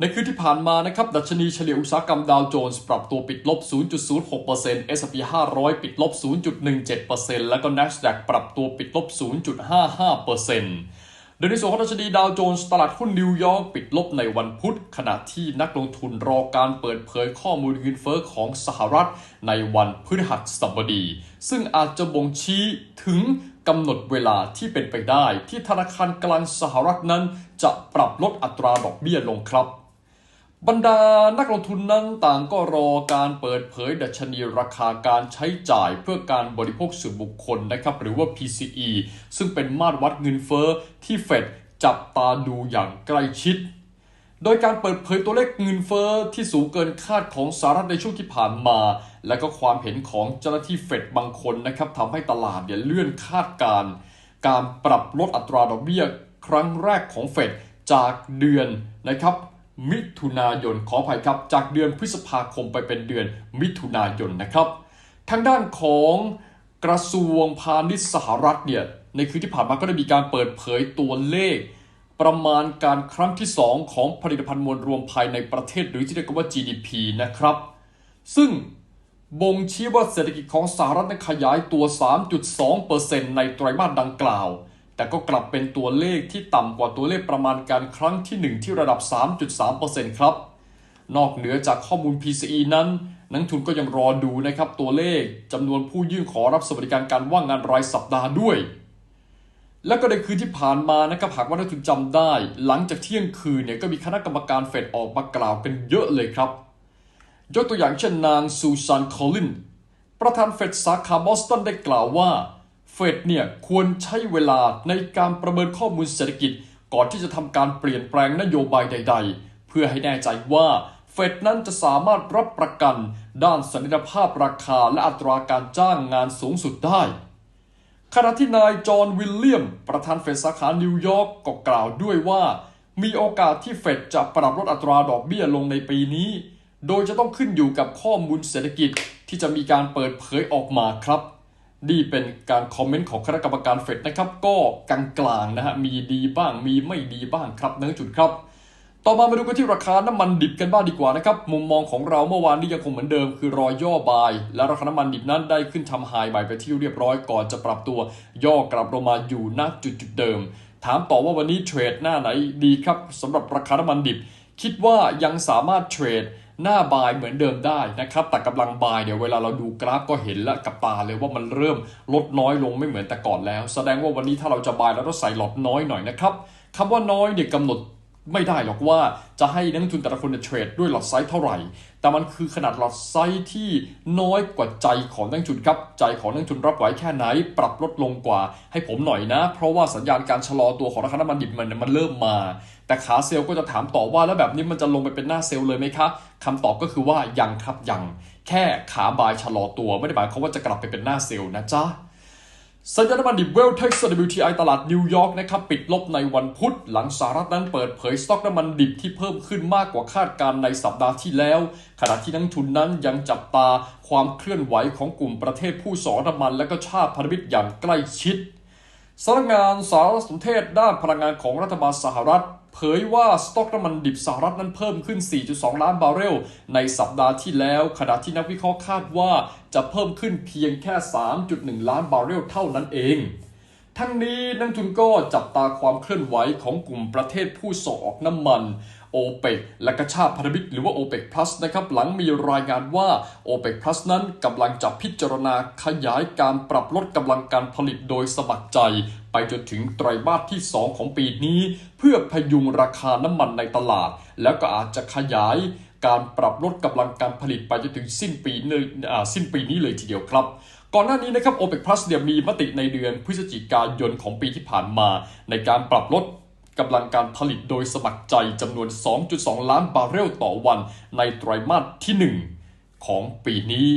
ในคืนที่ผ่านมานะครับ ดัชนีเฉลี่ยอุตสาหกรรมดาวโจนส์ปรับตัวปิดลบ 0.06% S&P 500 ปิดลบ 0.17%แล้วก็ NASDAQ ปรับตัวปิดลบ 0.55%โดยในส่วนของดัชนีดาวโจนส์ตลาดหุ้นนิวยอร์กปิดลบในวันพุธ ขณะที่นักลงทุนรอการเปิดเผยข้อมูลเงินเฟ้อของสหรัฐในวันพฤหัสบดี ซึ่งอาจจะบ่งชี้ถึงกำหนดเวลาที่เป็นไปได้ ที่ธนาคารกลางสหรัฐนั้นจะปรับลดอัตราดอกเบี้ยลงครับ บรรดานักลงทุนนั้นต่างก็รอการเปิดเผยดัชนีราคาการใช้จ่ายเพื่อการบริโภคส่วนบุคคลนะครับหรือว่า PCE ซึ่งเป็นมาตรวัดเงินเฟ้อที่เฟดจับตาดูอย่างใกล้ชิด โดยการเปิดเผยตัวเลขเงินเฟ้อที่สูงเกินคาดของสหรัฐในช่วงที่ผ่านมา และก็ความเห็นของเจ้าหน้าที่เฟดบางคนนะครับทำให้ตลาดเนี่ยเลื่อนคาดการณ์การปรับลดอัตราดอกเบี้ยครั้งแรกของเฟดจากเดือนนะครับ มิถุนายนขออภัยครับ จากเดือนพฤษภาคมไปเป็นเดือนมิถุนายนนะครับ ทางด้านของกระทรวงพาณิชย์สหรัฐเนี่ยในคืนที่ผ่านมาก็ได้มีการเปิดเผยตัวเลข ประมาณการครั้งที่ 2 ของผลิตภัณฑ์มวลรวมภายในประเทศหรือที่เรียกว่า GDP นะครับ ซึ่งบ่งชี้ว่าเศรษฐกิจของสหรัฐนั้นขยายตัว 3.2%ในไตรมาสดังกล่าว แต่ก็กลับเป็นตัวเลขที่ต่ำกว่าตัวเลขประมาณการครั้งที่ 1 ที่ระดับ 3.3%ครับ นอกเหนือจากข้อมูล PCE นั้น นักทุนก็ยังรอดูนะครับตัวเลขจำนวนผู้ยื่นขอรับสวัสดิการการว่างงานรายสัปดาห์ด้วย และก็ในคืนที่ผ่านมานะครับหากว่านักทุนจำได้ หลังจากเที่ยงคืนเนี่ยก็มีคณะกรรมการเฟดออกมากล่าวกันเยอะเลยครับ ยกตัวอย่างเช่นนางซูซานคอลลินประธานเฟดสาขาบอสตันได้กล่าวว่า เฟดเนี่ยควรใช้เวลาในการประเมินข้อมูลเศรษฐกิจ ก่อนที่จะทำการเปลี่ยนแปลงนโยบายใด ๆ เพื่อให้แน่ใจว่าเฟดนั้นจะสามารถรับประกันด้านสันติภาพราคาและอัตราการจ้างงานสูงสุดได้ขณะที่นายจอห์นวิลเลียม ประธานเฟดสาขานิวยอร์กก็กล่าวด้วยว่า มีโอกาสที่เฟดจะปรับลดอัตราดอกเบี้ยลงในปีนี้ โดยจะต้องขึ้นอยู่กับข้อมูลเศรษฐกิจที่จะมีการเปิดเผยออกมาครับ นี่เป็นการคอมเมนต์ของคณะกรรมการเฟดนะครับ ก็กลางๆนะฮะมีดีบ้างมีไม่ดีบ้างครับเนื้อจุดครับ ต่อมามาดูกันที่ราคาน้ำมันดิบกันบ้างดีกว่านะครับ มุมมองของเราเมื่อวานนี้ยังคงเหมือนเดิม คือรอยย่อบาย และราคาน้ำมันดิบนั้นได้ขึ้นทำไฮใหม่ไปที่เรียบร้อยก่อนจะปรับตัว ย่อกลับลงมาอยู่ณจุดจุดเดิม ถามต่อว่าวันนี้เทรดหน้าไหนดีครับสำหรับราคาน้ำมันดิบ คิดว่ายังสามารถเทรด หน้าบายเหมือนเดิมได้นะครับ แต่กำลังบายเดี๋ยวเวลาเราดูกราฟก็เห็นและกับตาเลยว่ามันเริ่มลดน้อยลงไม่เหมือนแต่ก่อนแล้ว แสดงว่าวันนี้ถ้าเราจะบายเราต้องใส่หลอดน้อยหน่อยนะครับคำว่าน้อยเนี่ยกำหนด ไม่ได้หรอกว่าจะให้นักทุนแต่ละคนเทรดด้วยหลอดไซส์เท่าไหร่ แต่มันคือขนาดหลอดไซส์ที่น้อยกว่าใจของนักทุนครับ ใจของนักทุนรับไหวแค่ไหน ปรับลดลงกว่าให้ผมหน่อยนะ เพราะว่าสัญญาณการชะลอตัวของราคาน้ำมันดิบมันมันเริ่มมา แต่ขาเซลล์ก็จะถามต่อว่าแล้วแบบนี้มันจะลงไปเป็นหน้าเซลล์เลยไหมคะคำตอบก็คือว่ายังครับยัง แค่ขาบายชะลอตัวไม่ได้หมายความว่าจะกลับไปเป็นหน้าเซลล์นะจ๊ะ สัญญาณน้ำมันดิบเวลเท็กซ์ WTI ตลาดนิวยอร์กนะครับปิดลบในวันพุธ หลังสหรัฐนั้นเปิดเผยสต็อกน้ำมันดิบที่เพิ่มขึ้นมากกว่าคาดการในสัปดาห์ที่แล้ว ขณะที่นักทุนนั้นยังจับตาความเคลื่อนไหวของกลุ่มประเทศผู้สอน้ำมัน และก็ชาติพันธมิตรอย่างใกล้ชิดสำนักงานสารสนเทศด้านพลังงานของรัฐบาลสหรัฐ เผยว่าสต็อกน้ำมันดิบสหรัฐนั้นเพิ่มขึ้น 4.2 ล้านบาร์เรล ในสัปดาห์ที่แล้ว ขณะที่นักวิเคราะห์คาดว่าจะเพิ่มขึ้นเพียงแค่ 3.1 ล้านบาร์เรลเท่านั้นเอง ทั้งนี้นักทุนก็จับตาความเคลื่อนไหวของกลุ่มประเทศผู้ส่งออกน้ำมัน โอเปกและกระชาพันธมิตรหรือว่า o p e c Plus นะครับหลังมีรายงานว่า o p e c Plus นั้นกำลังจะพิจารณาขยายการปรับลดกำลังการผลิตโดยสมัครใจ ไปจนถึงไตรมาสที่ 2 ของปีนี้ เพื่อพยุงราคาน้ำมันในตลาด แล้วก็อาจจะขยายการปรับลดกำลังการผลิตไปจนถึงสิ้นปีเนยสิ้นปีนี้เลยทีเดียวครับ ก่อนหน้านี้นะครับ OPEC Plus เนี่ยมีมติในเดือนพฤศจิกายนของปีที่ผ่านมา ในการปรับลด กำลังการผลิตโดยสมัครใจจำนวน 2.2 ล้านบาร์เรลต่อวันในไตรมาสที่ 1 ของปีนี้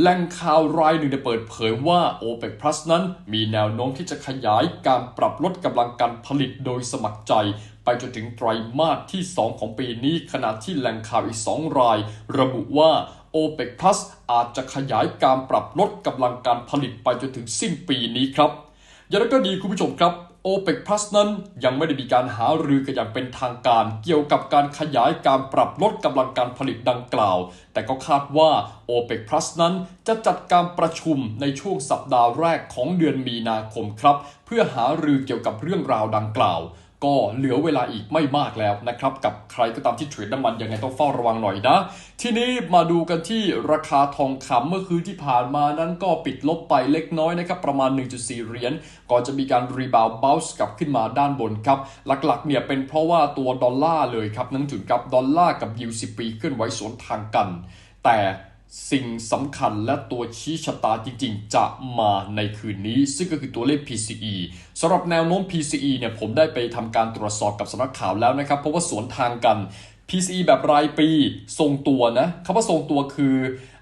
แหล่งข่าวรายหนึ่งได้เปิดเผยว่า OPEC Plus นั้นมีแนวโน้มที่จะขยายการปรับลดกำลังการผลิตโดยสมัครใจ ไปจนถึงไตรมาสที่ 2 ของปีนี้ ขณะที่แหล่งข่าวอีก 2 ราย ระบุว่า OPEC Plus อาจจะขยายการปรับลดกำลังการผลิตไปจนถึงสิ้นปีนี้ครับอย่างไรก็ดีคุณผู้ชมครับ โอเปกพลัสนั้นยังไม่ได้มีการหารือกันอย่างเป็นทางการเกี่ยวกับการขยายการปรับลดกำลังการผลิตดังกล่าว แต่ก็คาดว่าโอเปกพลัสนั้นจะจัดการประชุมในช่วงสัปดาห์แรกของเดือนมีนาคมครับ เพื่อหารือเกี่ยวกับเรื่องราวดังกล่าว ก็เหลือเวลาอีกไม่มากแล้วนะครับ กับใครก็ตามที่เทรดน้ำมันยังไงต้องเฝ้าระวังหน่อยนะ ทีนี้มาดูกันที่ราคาทองคำเมื่อคืนที่ผ่านมานั้นก็ปิดลบไปเล็กน้อยนะครับ ประมาณ 1.4 เหรียญก่อนจะมีการรีบาวบ o ลส์กลับขึ้นมาด้านบนครับ หลักๆเนี่ยเป็นเพราะว่าตัวดอลลาร์เลยครับนั่นจุดกับดอลลาร์กับยูสิปีเคลื่อนไหวสวนทางกัน แต่ สิ่งสำคัญและตัวชี้ชะตาจริงๆ จะมาในคืนนี้ ซึ่งก็คือตัวเลข PCE สำหรับแนวโน้ม PCE เนี่ยผมได้ไปทำการตรวจสอบกับสำนักข่าวแล้วนะครับ เพราะว่าสวนทางกัน PCE แบบรายปีทรงตัวนะคำว่าทรงตัวคือ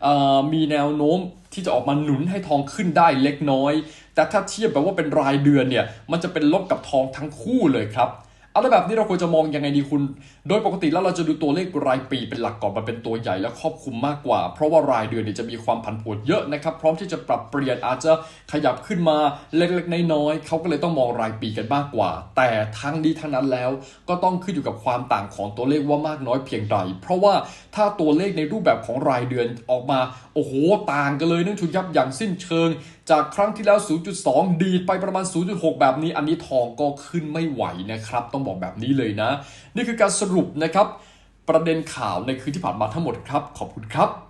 อมีแนวโน้มที่จะออกมาหนุนให้ทองขึ้นได้เล็กน้อย แต่ถ้าเทียบแบบว่าเป็นรายเดือนเนี่ยมันจะเป็นลบกับทองทั้งคู่เลยครับ อาละแบบนี้เราควรจะมองยังไงดีคุณ โดยปกติแล้วเราจะดูตัวเลขรายปีเป็นหลักก่อนมันเป็นตัวใหญ่และครอบคลุมมากกว่า เพราะว่ารายเดือนเนี่ยจะมีความผันผวนเยอะนะครับ พร้อมที่จะปรับเปลี่ยนอาจจะขยับขึ้นมาเล็กๆน้อยๆเขาก็เลยต้องมองรายปีกันมากกว่า แต่ทั้งนี้ทั้งนั้นแล้วก็ต้องขึ้นอยู่กับความต่างของตัวเลขว่ามากน้อยเพียงใด เพราะว่าถ้าตัวเลขในรูปแบบของรายเดือนออกมาโอ้โหต่างกันเลยเนื่องชุดยับอย่างสิ้นเชิง จากครั้งที่แล้ว 0.2 ดีดไปประมาณ 0.6 แบบนี้ อันนี้ทองก็ขึ้นไม่ไหวนะครับ ต้องบอกแบบนี้เลยนะ นี่คือการสรุปนะครับ ประเด็นข่าวในคืนที่ผ่านมาทั้งหมดครับ ขอบคุณครับ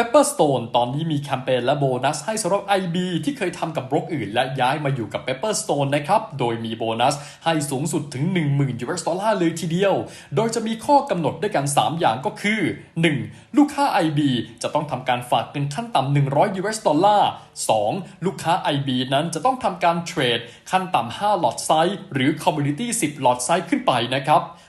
Pepperstone ตอนนี้มีแคมเปญและโบนัสให้สำหรับ IB ที่เคยทำกับบล็อกอื่น และย้ายมาอยู่กับ Pepperstone นะครับ โดยมีโบนัสให้สูงสุดถึง 10,000 US ดอลลาร์เลยทีเดียว โดยจะมีข้อกำหนดด้วยกัน 3 อย่างก็คือ 1. ลูกค้า IB จะต้องทำการฝากเงินขั้นต่ำ100 US ดอลลาร์ 2. ลูกค้า IB นั้นจะต้องทำการเทรดขั้นต่ำ5หลอดไซส์หรือ Community 10หลอดไซส์ขึ้นไปนะครับ